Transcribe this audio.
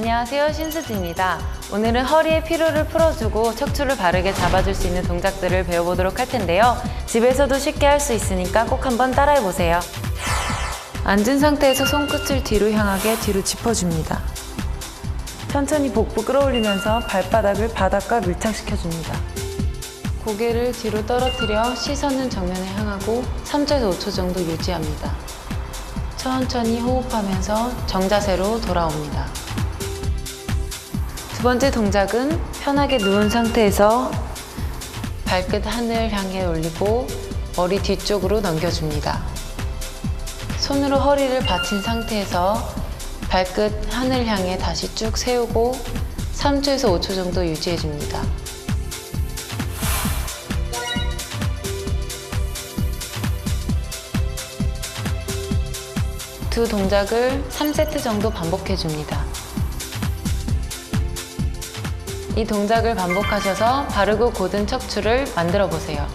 안녕하세요 신수지입니다. 오늘은 허리의 피로를 풀어주고 척추를 바르게 잡아줄 수 있는 동작들을 배워보도록 할 텐데요. 집에서도 쉽게 할 수 있으니까 꼭 한번 따라해보세요. 앉은 상태에서 손끝을 뒤로 향하게 뒤로 짚어줍니다. 천천히 복부 끌어올리면서 발바닥을 바닥과 밀착시켜줍니다. 고개를 뒤로 떨어뜨려 시선은 정면에 향하고 3초에서 5초 정도 유지합니다. 천천히 호흡하면서 정자세로 돌아옵니다. 두 번째 동작은 편하게 누운 상태에서 발끝 하늘 향해 올리고 머리 뒤쪽으로 넘겨줍니다. 손으로 허리를 받친 상태에서 발끝 하늘 향해 다시 쭉 세우고 3초에서 5초 정도 유지해줍니다. 두 동작을 3세트 정도 반복해줍니다. 이 동작을 반복하셔서 바르고 곧은 척추를 만들어 보세요.